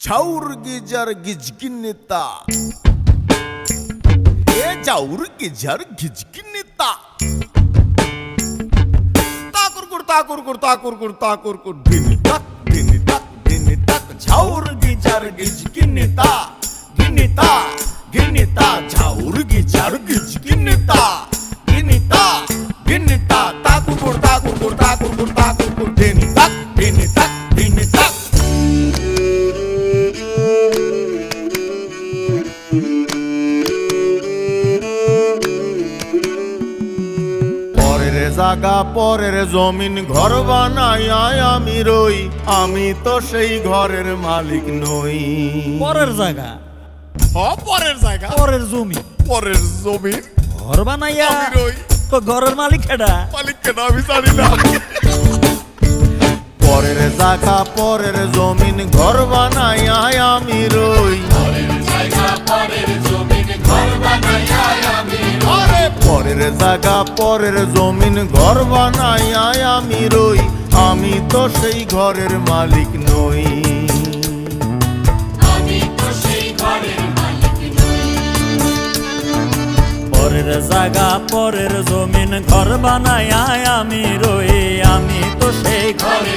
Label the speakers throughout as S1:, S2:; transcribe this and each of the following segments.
S1: ঝাউর geyser গিজগিন্নিতা এ ঝাউর geyser গিজগিন্নিতা তাকুর কুর তাকুর কুর তাকুর কুর তাকুর কুর দিনি তাক দিনি তাক দিনি তাক, ঝাউর গিজার গিজগিন্নিতা গিন্নিতা গিন্নিতা ঝাউর গিজার গিজগিন্নিতা গিন্নিতা গিন্নিতা তাকুর জাগা পরের জমিন ঘর বানাই আমি রই। আমি তো সেই ঘরের মালিক নই।
S2: পরের জায়গা।
S1: হ পরের জায়গা।
S2: পরের জমি।
S1: পরের জমিন।
S2: ঘর বানাইয়া
S1: আমি রই।
S2: তো ঘরের মালিক খেডা
S1: মালিক কেন আমি জানি না। পরের জায়গা পরের জমিন ঘর বানাই আমি রই। আরে পরের জায়গা পরের জমিন ঘর বানাই আমি রই আমি তো সেই ঘরের মালিক নই।
S2: পরের জায়গা পরের জমিন ঘর বানাইয়া আমি রই আমি তো সেই ঘরে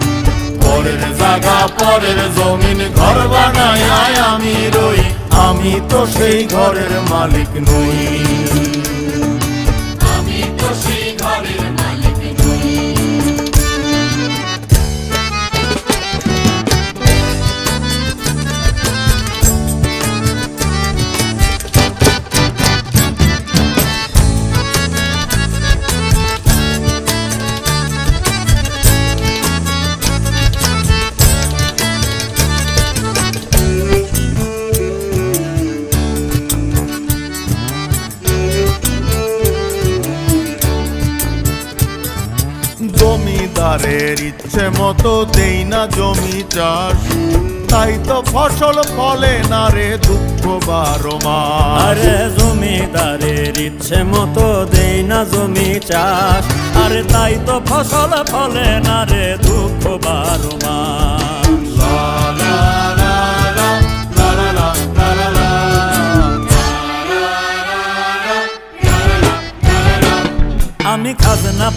S1: পরের জায়গা পরের জমিন ঘর বানাই আমি রই। আমি তো সেই ঘরের মালিক নই। জমিদারের ইচ্ছে মতো দেই না জমি চাষ। তাই তো ফসল ফলে না রে দুঃখ বারো
S2: আরে জমিদারের ইচ্ছে মতো দেই না জমি চাষ। আরে তাই তো ফসল ফলে না রে দুঃখ বারো মাস।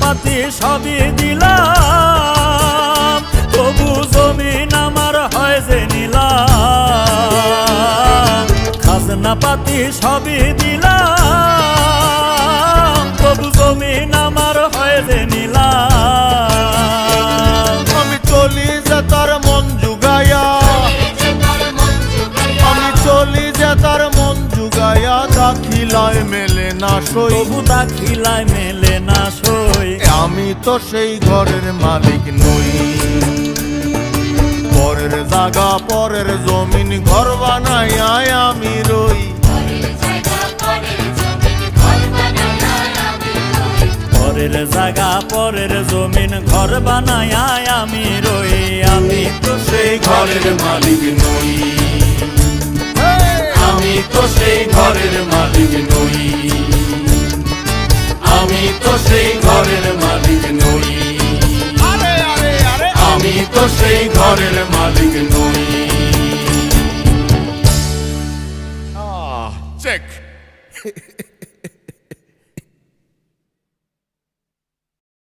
S2: পাতি সবই দিলাম। তবু জমিন আমার হয় যে নিলাম। খাজনা পাতি সবই দিলাম। তবু জমিন আমার হয় যে নিলাম।
S1: আমি চলি যে তার মন জুগায়া আমি চলি যে তার মন জুগায়া দাখিলায় মেলে না সই।
S2: তবু দাখিলায় মেলে না সই।
S1: আমি তো সেই ঘরের মালিক নই। পরের জাগা পরের জমিন ঘর বানাই আমি রই।
S2: পরের জাগা পরের জমিন ঘর বানায় আমি রই। আমি তো
S1: সেই ঘরের মালিক নই। আমি তো সেই ঘরের মালিক নই। ঘরের মালিক নই।